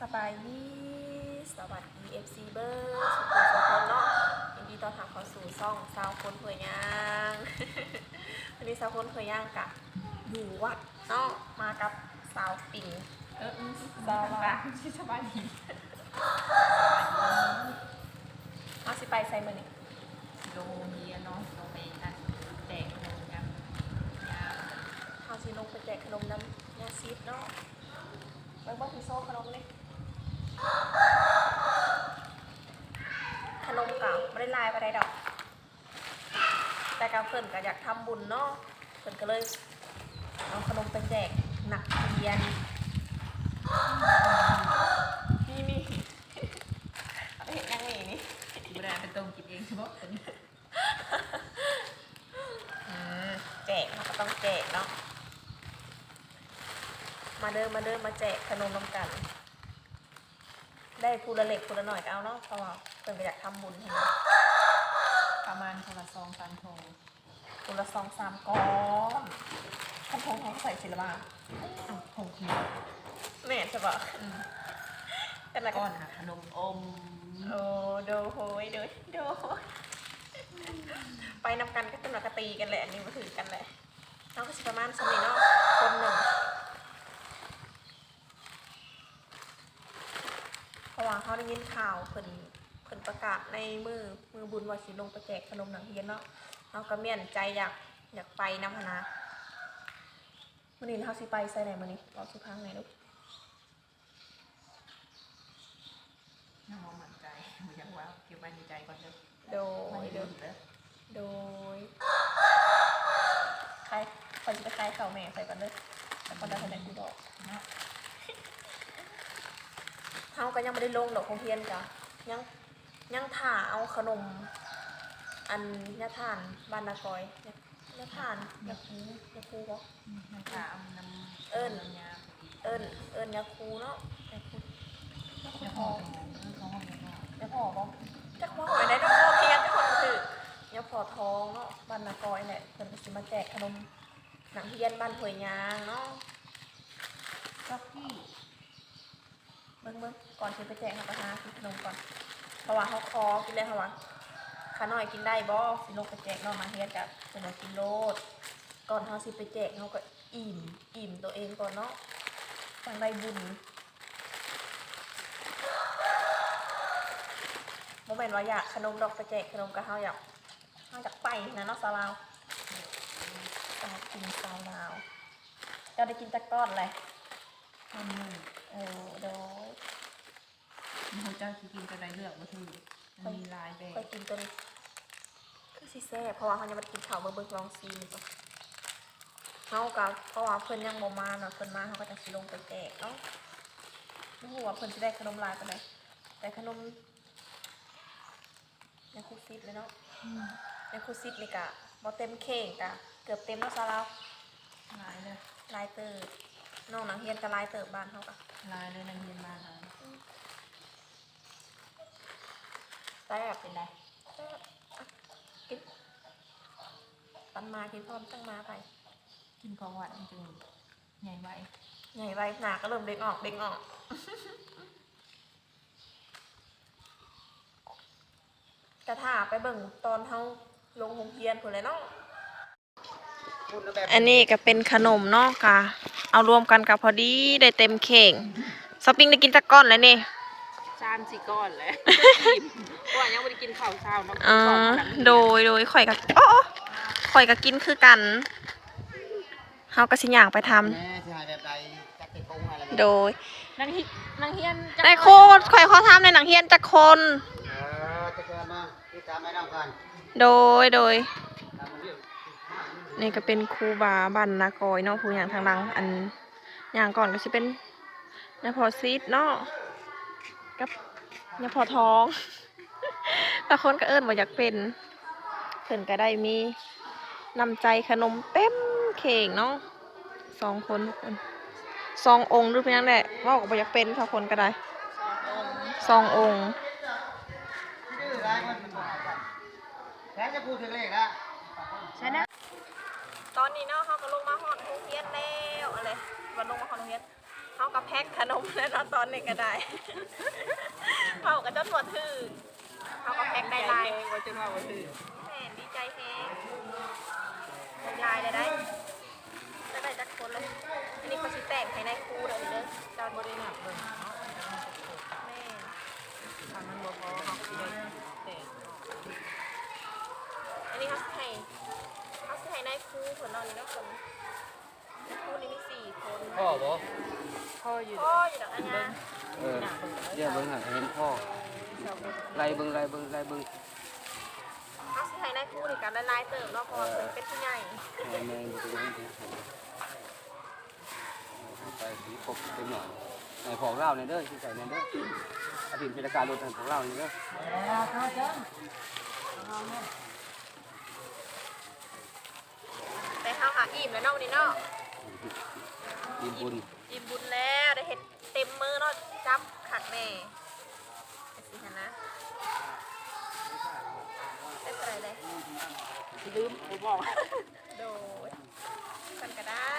สบายดีสวัสดี FC เบอร์สุขุมสุขคนเนาะยินดีต้อนรับเข้าสู่ซ่องสาวคนเผยย่างวันนี้สาวคนเผยย่างกะอยู่วัดเนาะมากับสาวปิงเออสบายที่สบายดีเอาสิไปใส่มือนี่โรงเรียนเนาะโรงเรียนนั่นแจกขนมกันยาเอาสิลงไปแจกขนมน้ำยาซีดเนาะเบิ่งบ่ถือโซ่ขนมเลย ขนมกะไม่ได้ลายไปได้ดอก แต่กับเพิ่นก็อยากทำบุญเนาะเพิ่นก็เลยเอาขนมไปแจกนักเรียนนี่นี่เอาไปเห็นยังไงนี่บุราเป็นตรงกินเองใช่ไหมตัวนี้อืมแจกเราก็ต้องแจกเนาะมาเดินมาเดินมาแจกขนมนำกัน ได้พูละเล็กพูละหน่อยก็เอาเนาะเพราะว่าเพิ่นก็อยากทำบุญให้เนาะประมาณคนละซองพันโทพูละสองสามก้อนท่านทงทงใส่ศิลปะอ้าวหกหมดแม่นใช่ปะกันละก้ก้ออนนหาขนมอมโอ้โดโหยโดยโดยไปนำกันก็เป็นปกตีกันแหละอันนี้มาถือกันแหละน้องก็สิประมาณสมัยเนาะคนหนึ่งเพราะ ว่าเขาได้ยินข่าวเพิ่นเพิ่นประกาศในมือมือบุญว่าสิลงไปแจกขนมหนังเฮียนเนาะเราก็เมียนใจอยากอยากไปนำพนะมื่อนี้เขาสิไปใส่ไหนมื่อนี้บอกสุพังไหนอยลูกน้องมั่นใจไม่อยากว่าเก็บไว้ในใจก่อนเด้อโดมันยเด้เด้ออโดยใครคนจะไปคลายเข่าแม่ใส่ก่อนเลยแต่คนใดคนใดกูบอกเนาะ เขาก็ยังไม่ได้ลงดอกคงเทียนจ้ะยังยังถ่าเอาขนม อันยาทานบานนากอยยายาทานยาคูยาคูบอกน้ำตาเอาน้ำเอิ้นน้ำยาเอิญเอิญยาคูเนาะยาคูยาคูเดี๋ยวพพออเออของห้องเรียนเนาะยาพอบอกจักว่าหอยได้ดอกพอเทียนจักคนคือยาพอทองเนาะบานนากอยเนี่ยเพิ่นก็สิมาแจกขนมหนังเทียนบ้านถวยยางเนาะก็พี่ เบิ่งเบิ่งก่อนที่ไปแจกเขาก็หาซื้อขนมก่อนเพราะว่าเขาคอกินเลยค่ะว่าขาน้อยกินได้บ่สิลงไปแจกเนอกมาเฮียนกับขนมกินโลดก่อนเขาสิไปแจกเขาก็อิ่มอิ่มตัวเองก่อนเนาะฟังได้บุญโมเมนต์ว่าอยากขนมดอกไปแจกขนมก็เฮาอยากเฮาอยากไปนะเนาะสาวลาวอยากกินสาวลาวเจ้าได้กินจักก้อนเลยทำหนึ่งเออเดี๋ยว มันเจ้าที่กินจะได้เลือกว่าคือมันมีลายแบค่อบยกินตัวนี้คือสิแซ่บเพราะว่าเขายังไมากินข้าวเบิ่งเบิ่งลองซีมก่อนเฮากับเพราะว่าเพิ่นยังบ่มาเนาะเพิ่นมาเขาก็จะสิลงไปแจกเนาะไม่รู้ว่าเพิ่นสิได้ขนมหลายปานใดแต่ขนมยังคุกซิปเลยเนาะยังคุกซิปนี่กะบ่เต็มเข่งกะเกือบเต็มแล้วซะแล้วลายเลยลายเติบน้องหนังเฮียนก็ลายเติบบ้านเฮากะลายเลยนักเรียนบ้านเรา แซ่บเป็นไรแซ่บอะกินปันมากินพร้อมตั้งมาไป กินของหวานจึงใหญ่ไว้ใหญ่ไวหนาก็เริ่มเด้งออกเด้งออกกระถาไปเบิ่งตอนเฮาลงโรงเรียนพุ่นเลยเนาะอันนี้ก็เป็นขนมเนาะค่ะเอารวมกันกับพอดีได้เต็มเข่งสปริงได้กินจักก้อนแล้วนี่ สามสี่ก้อนแล้วเพราะว่ายังไม่ได้กินข้าวเช้าเนาะอ่าโดยโดยข่อยกับอ๋อข่อยก็กินคือกันเฮาก็สิย่างไปทำแม่สิหายแบบใดจักติกงอะไรแบบโดยนางฮินางเฮียนจักได้โคตรข่อยขอทำในหนังเฮียนจักคน เออจะเกินมาที่ตามไม่น้ำกันโดยโดยตามมาเรื่องนี่ก็เป็นครูบาบันนากอยเนาะผู้อย่างทางหลัง อันอย่างก่อนก็จะเป็นนพอซีดเนาะ กับนพอทองบางคนก็เอิ้นว่าอยากเป็นเพิ่นก็ได้มีนำใจขนมเต็มเข่งเนาะสองคนทุกคนสององค์หรือเป็นยังแหละว่าก็บ่อยากเป็นสองคนก็ได้สององค์ดื้อร้ายมันมันบอกกันแล้วจะพูดถึงเลขแล้วใช่นะตอนนี้เนาะเขาก็ลงมาหอดโรงเรียนแล้วอะไรวันลงมาหอดโรงเรียน เขากับแพ็คขนมแล้วเนาะตอนนี้ก็ได้ เขากับจนหมดถือเข้ากับแพ็คได้หลายว่าจะว่าว่าถือแม่ดีใจแฮงได้หลายเลยได้จะได้จักคนเลยอันนี้เขาสิแต่งให้ในครูเลยเด้อจ้าบ่ได้หนักเบิ่งเนาะแม่ทางมันบ่พอเฮาสิได้แต่อันนี้เขาสิให้เขาสิให้ในครูผลนอนนี่เนาะคนใน ครูนี่มีสี่คนพ่อบ่พ่ออยู่พ่ออยู่ดอกอันนะเออเดี๋ยวเบิ่งหาเห็นพ่อไล่เบิ่งไล่เบิ่งไล่เบิ่งเขาสิให้ในครูนี่กันหลายๆเติมเนาะเพราะว่าเพิ่นเป็นผู้ใหญ่แม่แม่อยู่ตรงนี้ไปสีครบเต็มหน่อยไอ้ของเราเนี่ยเด้อที่ใส่เนี่ยเด้ออาทิตย์เป็นการลดทางของเราเนี่ยเด้อแต่เขาหาอิ่มแล้วเนาะวันนี้เนาะยินบุญอิ่มบุญแล้วได้เห็นเต็มมือเนาะจับขักแน่สิฮะนะได้อะไรเลยลืมบ่บอกโดยกันก็ได้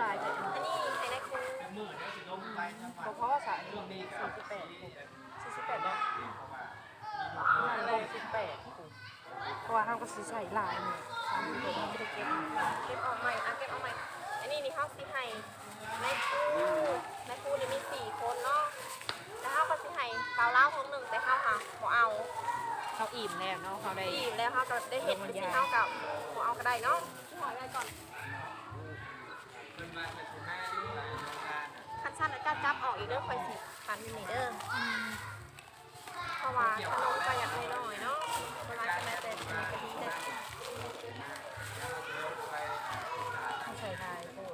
หลายจัง อันนี้ให้ได้ครู บ่พอสายนี่48 48ดอก 68เพราะว่าเฮา ก็สิใช้หลายนี่ทำตัวนี้ไม่ได้เก็บเก็บออกใหม่อะเก็บออกใหม่อันนี้นี่เขาสิให้ในครูในครูนี่มีสี่คนเนาะแล้วเขาก็สิให้เปล่าเล่าคนหนึ่งแต่เขาหาบ่เอาเขาอิ่มแล้วเนาะเขาได้อิ่มแล้วเขาก็ได้เห็นที่เขากับบ่เอาก็ได้เนาะขอได้ก่อนคันสั้นแล้วก็จับออกอีกเด้อคอยสิฟันอยู่นี่เด้ออ เพราะว่าขนมก็อยากน้อยๆเนาะเวลาจะมาแต่มีกะทิเด็ดม่ใช่ได้โอ้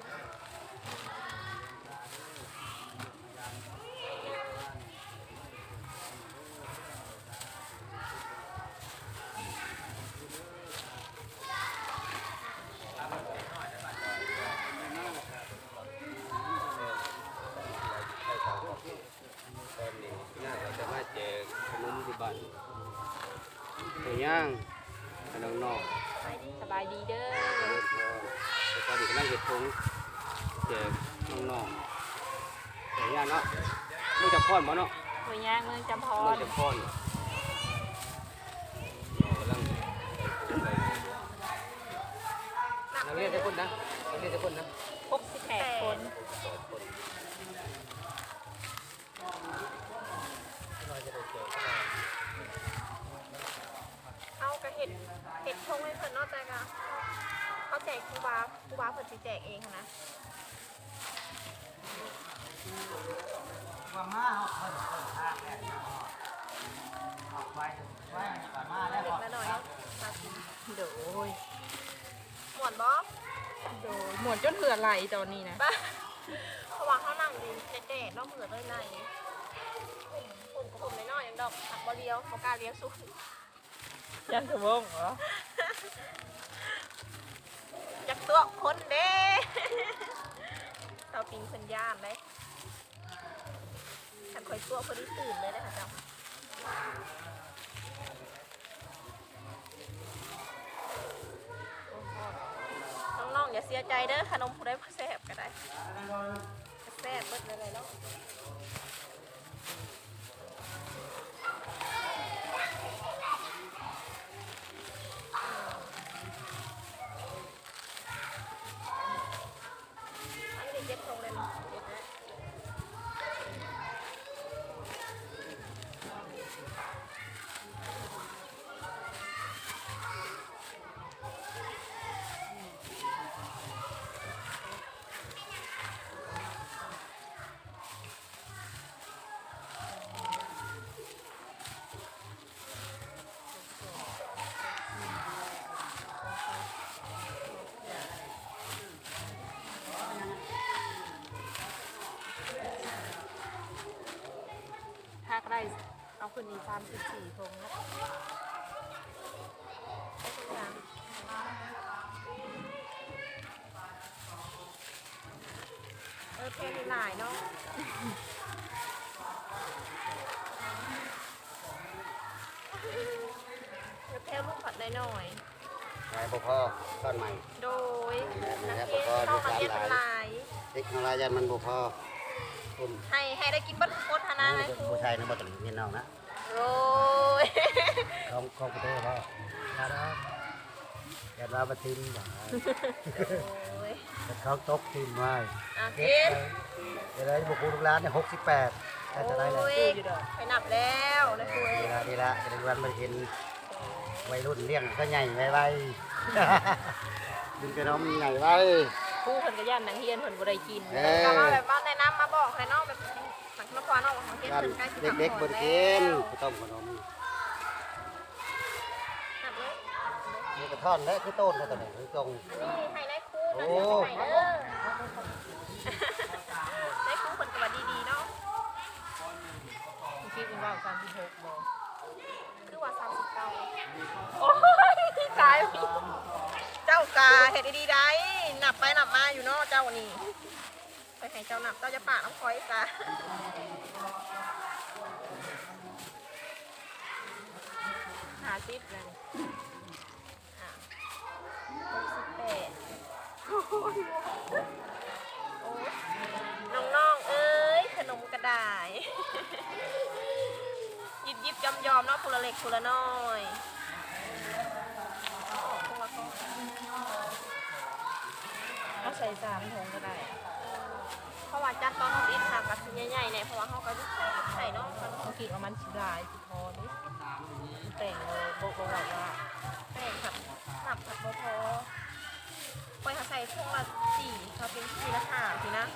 ตอนนี้น่าจะมาแจกขนมที่บ้านไป ย่างให้น้องสบายดีเด้อๆแต่ตอนนี้กำลังเฮ็ดผงแจกน้องๆไปย่างเนาะไม่จะพ่อนบ่เนาะหัวย่างเมืองจำพไม่รจะพ่อนกำลังนักเรียนทุกคนนะนักเรียนทุกคนนะ68คนเอากระ เห็ดเห็ดทงให้เพิ่นเนอกจากอะเขาแจกครูบาครูบาเพิ่นสิแจกเองหั้นนะว่ามาเอาเพิ่นเพิ่นทางแล้วเอาไปไว้ก่อนมาแล้วเล็ก็กละหน่อยสามสิบโดยหมวนบ่โดยหมวนจนเหือไหลตอนนี้นะบ้าเพราะว่าเขานั่งอยู่แดดๆเนอกเผื่อเลยในฝุ่นก็ฝุ่นน้อยๆอย่างดอกหักบ่เลี้ยวบ่กล้าเลี้ยวสุด ยังจะวงเหรอจักตัวคนเด้เตาปิงเพิ่นย่านเลยขันข่อยตัวพอดีตื่นเลยนะคะเจ้าน้องๆอย่าเสียใจเด้อขนมผู้ใดผู้แซ่บก็ได้แซ่บเบิดเลยเลยเนาะ คนนี้สามสิบสี่ทงแล้วได้ทุกอย่างเออเพลงหลายเนาะเดี๋ยวเพลงลูกผัดได้หน่อยไงบ่พ่อต้นใหม่ โดยนักเรียนต้องนักเรียนทั้งหลายเด็กของรายยันมันบ่พ่อให้ให้ได้กินบัตรโคตรนาไหมผู้ชายนะบ่ต้องเรียนน้องนะ โอ้ยของของประเทศพ่อครับอย่ามาประทิมบ่โอ้ยแต่เขาตกทีมไว้อะเก็กินบเดี๋ยวได้บุกลูกร้านเนี่ยหกสิบแปดแต่จะได้เลยโอ้ยไปนับแล้วนะครูเอ้ดียละดีละจะได้วันมาเห็นวัยรุ่นเลี้ยงก็ใหญ่ไว้ไว้ดึงกระน้องใหญ่ไว้ครู่คนก็ย่านนังเฮียนคนบ่ได้กินเอก็อมาแบบว่าแนะนำมาบอกให้น้องแบบ สังคมควาน้องของเกินกันถึงใกล้สิบเด็กๆบนกินข้าวต้มขนมนับเลยมีกระท่อนและคือต้นเขาตัวนี้คือตรงนี่ให้ได้คู่นะโอ้ให้เด้อได้คู่คนกับดีๆเนาะคิดว่าสามสิบหกบ่คือว่าสามสิบเก้าโอ้ยตายเจ้ากาเห็ดดีๆได้นับไปนับมาอยู่เนาะเจ้านี่ไป ให้เจ้านับเจ้าจะปากน้ำคอยซะหาสิบเลยอะหกสิบแปดโอ้ยน้องๆ เอ้ย ขนมกระดาษยิบยิบยอมยอมเนาะคุละเล็กคุละน้อยอ๋อพวกเอาใส่สามทงก็ได้ ราะว่าจัดตอนของอินทางกับชิ้นใหญ่ๆเนี่ยเพราะว่าเขาก็ใส่เนาะกันเขาคิดว่ามันสิลายสิพอนี่แต่งเลยบอกบอกว่าแป้งผัดหนับผัดโบพอปล่อยเขาใส่พวกละสี่เขาเป็นสี่ละห้าสินะ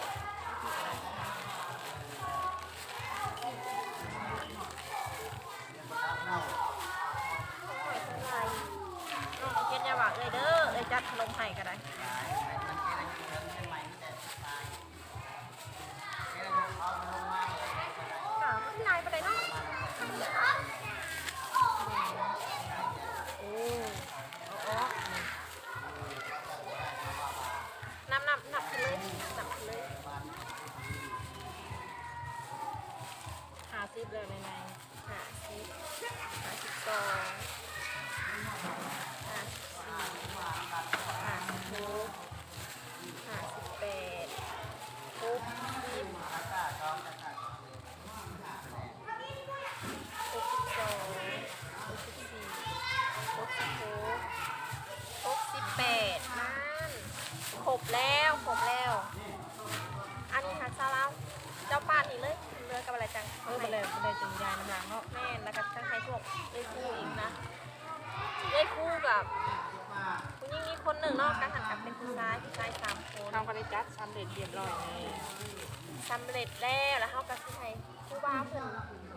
สำเร็จแล้วแล้วเขาก็สิให้ผู้บ่าวเพิ่น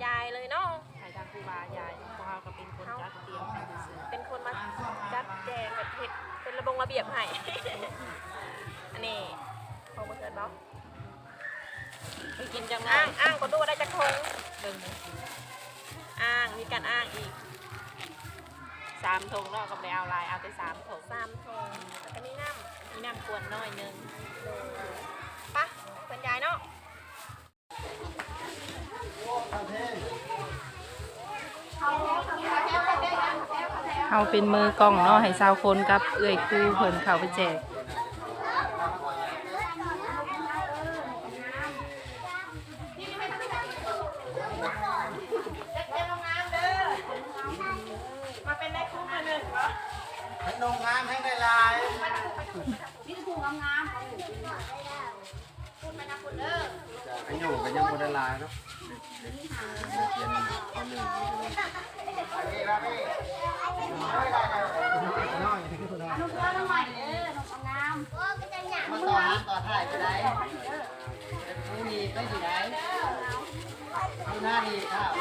ยายเลยเนาะใครทางครูบายายพวกเราก็เป็นคนจัดเตรียมให้ซื้อเป็นคนมาจัดแจงแบบเฮ็ดเป็นระบงระเบียบให้ อันนี้ของบ่เกิดเนาะไปกินจังเลอ้างยอ้างก็ดูว่าได้จักทงเบิ่งอ้างมีการอ้างอีกสามทงเนาะก็ไปเอาลายเอาไปสามทงสามทงแล้วก็นี่น้มีน้ำกวนน้อยหนึงำเลย ปะเป็นยายเนาะเอาเป็นมือกล้องเนาะให้สาวคนกับเอื้อยครูเพิ่นเข้าไปแจก ละพี่น้อยที่คือน้อยมาต่อหาต่อถ่ายไปได้ผู้นี้ไม่ดีได้ผู้หน้าดีข้าว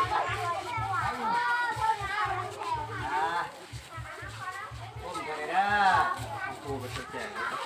อ่าผมก็ได้ด้าครูไปแจก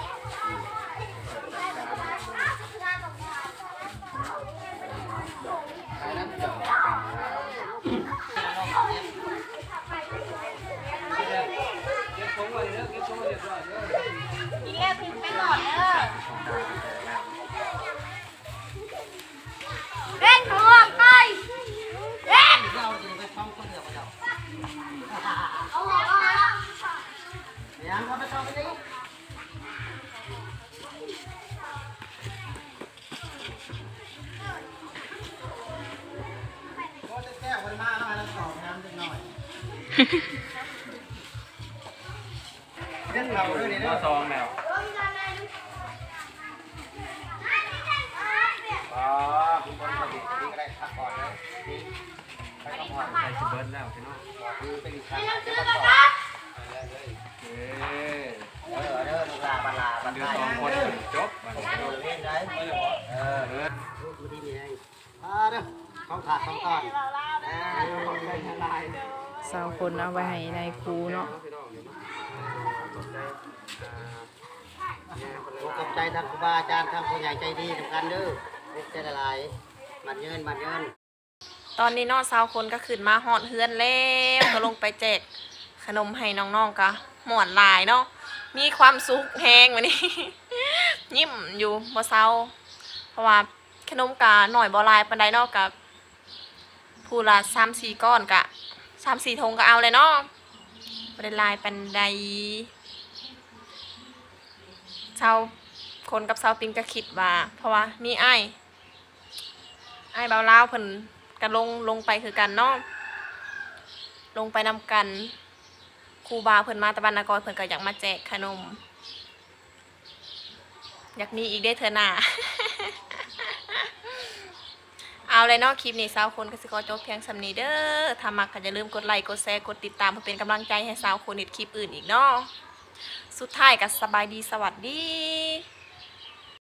เรื่องเราด้วยนี่ก็เนาะซองแล้วอ๋อคุณบอลสตินี่ก็ได้พักก่อนเลยนี่ไปพักผ่อนใส่สิเบิร์ดแล้วพี่น้องคือเป็นอีกครั้งเดี๋ยวพักผ่อนไปแล้วเลยเอ้เออเด้อลูกหลานบรรลาบรรเดือทายสองคนจบมันโดนเล่นได้เออเออลูกมือดีนี่เองอ่าเด้อของขาดของตอนอ่าของใจละลายสาวคนเอาไว้ให้นายครูเนาะ ใจอ่าเนี่ยคนละขอบใจทางครูบาอาจารย์ทางผู้ใหญ่ใจดีทุกกันเด้อลูกใจละลายมันเยินมันเยินตอนนี้นอสาวคนก็ขึ้นมาหอดเฮือนแล้วก็ลงไปแจกขนมให้น้องๆก็หมวนลายเนาะมีความสุขแฮงวันนี้ ยิ้มอยู่บ่เศร้า เพราะว่าขนมกาหน่อยบ่ลายปานใดนาะกับผู้ละ3-4ก้อนกะ3-4ทงก็เอาเลยเนาะบ่ได้ลายปานใดชาว คนกับชาวปิงก็คิดว่า เพราะว่ามีไอ้ายอ้เบาเลาเพิ่นก็ลงลงไปคือกันเนาะลงไปนำกันครูบาเพิ่นมาตะบันนากรเพิ่นก็อยากมาแจกขนม อยากมีอีกได้เธอหนาเอาเลยเนาะคลิปนี้สาวคนก็สิขอจบเพียงสำนีเด้อถ้ามักก็อย่าลืมกดไลค์กดแชร์กดติดตามเพื่อเป็นกำลังใจให้สาวคนเห็ดคลิปอื่นอีกเนาะสุดท้ายก็สบายดีสวัสดี